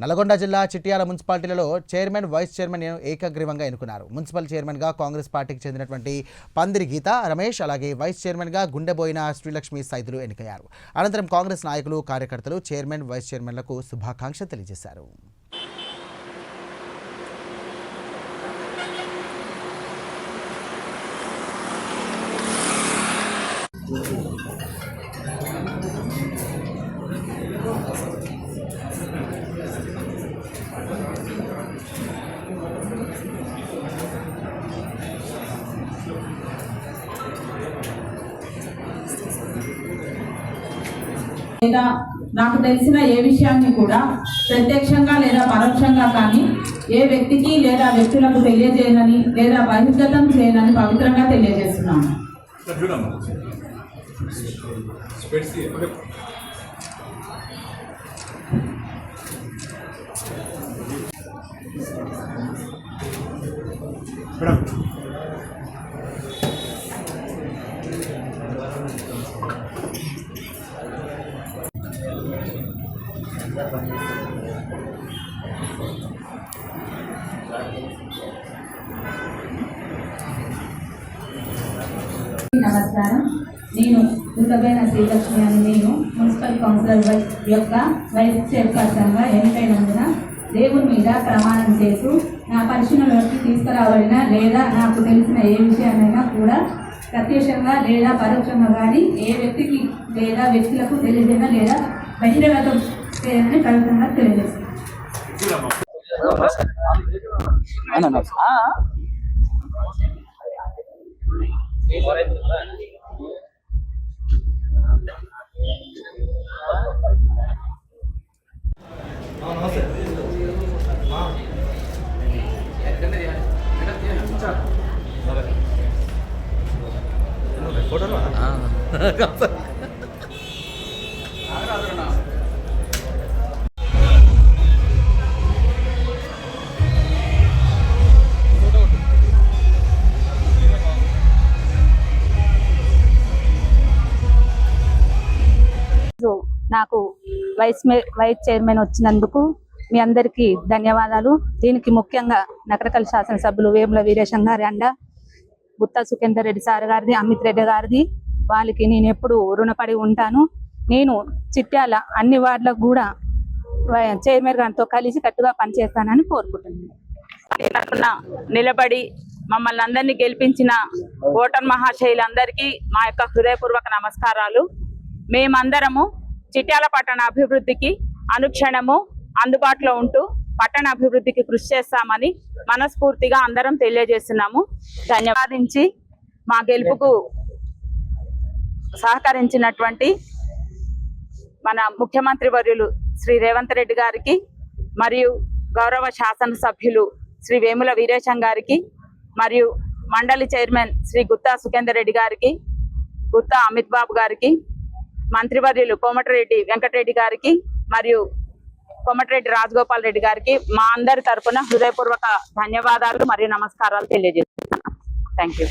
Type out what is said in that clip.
నల్గొండ జిల్లా చిట్యాల మున్సిపాలిటీలలో chairman vice chairman ఏకగ్రీవంగా ఎన్నుకున్నారు. మున్సిపల్ చైర్మన్గా కాంగ్రెస్ పార్టీకి చెందినటువంటి పందిరి గీత రమేష్ అలాగే వైస్ చైర్మన్గా గుండెబోయిన శ్రీలక్ష్మి సైదులు ఎన్నికయ్యారు. అనంతరం కాంగ్రెస్ నాయకులు కార్యకర్తలు చైర్మన్ వైస్ చైర్మన్లకు శుభాకాంక్షలు తెలియజేశారు. లేదా నాకు తెలిసిన ఏ విషయాన్ని కూడా ప్రత్యక్షంగా లేదా పరోక్షంగా కానీ ఏ వ్యక్తికి లేదా వ్యక్తులకు తెలియజేయనని లేదా బహిర్గతం చేయనని పవిత్రంగా తెలియజేస్తున్నాను. మేడం. నమస్కారం. నేను గుండబైన శ్రీలక్ష్మి అని నేను మున్సిపల్ కౌన్సిలర్ యొక్క వైస్ చైర్పర్సన్గా ఎన్నికైనందున దేవుని మీద ప్రమాణం చేస్తూ నా పరిశీలనలోకి తీసుకురాబడిన లేదా నాకు తెలిసిన ఏ విషయాన్నైనా కూడా ప్రత్యక్షంగా లేదా పరోక్షంగా కానీ ఏ వ్యక్తికి లేదా వ్యక్తులకు తెలియజేయడం లేదా బహిరంగతం చేయాలని ప్రభుత్వంగా తెలియజేస్తున్నాను చూడమ్మా నాకు వైస్ వైస్ చైర్మన్ వచ్చినందుకు మీ అందరికీ ధన్యవాదాలు. దీనికి ముఖ్యంగా నకరకల్ శాసనసభ్యులు వేముల వీరేశం గారి అండ గుత్తా సుఖేందర్ రెడ్డి సార్ గారిది అమిత్ రెడ్డి గారిది. వాళ్ళకి నేను ఎప్పుడు రుణపడి ఉంటాను. నేను చిట్యాల అన్ని వార్డులకు కూడా వై- చైర్మన్ గారితో కలిసి కట్టుగా పనిచేస్తానని కోరుకుంటున్నాను. తరఫున నిలబడి మమ్మల్ని అందరినీ గెలిపించిన ఓటర్ మహాశైలందరికీ మా యొక్క హృదయపూర్వక నమస్కారాలు. మేమందరము చిట్యాల పట్టణ అభివృద్ధికి అనుక్షణము అందుబాటులో ఉంటూ పట్టణ అభివృద్ధికి కృషి చేస్తామని మనస్ఫూర్తిగా అందరం తెలియజేస్తున్నాము. ధన్యవాదించి మా గెలుపుకు సహకరించినటువంటి మన ముఖ్యమంత్రి వర్యులు శ్రీ రేవంత్ రెడ్డి గారికి మరియు గౌరవ శాసనసభ్యులు శ్రీ వేముల వీరేశం గారికి మరియు మండలి చైర్మన్ శ్రీ గుత్తా సుఖేందర్ రెడ్డి గారికి గుత్తా అమిత్ బాబు గారికి మంత్రివర్యులు కోమటిరెడ్డి వెంకటరెడ్డి గారికి మరియు కోమటిరెడ్డి రాజగోపాల్ రెడ్డి గారికి మా అందరి తరఫున హృదయపూర్వక ధన్యవాదాలు మరియు నమస్కారాలు తెలియజేస్తున్నాను. Thank you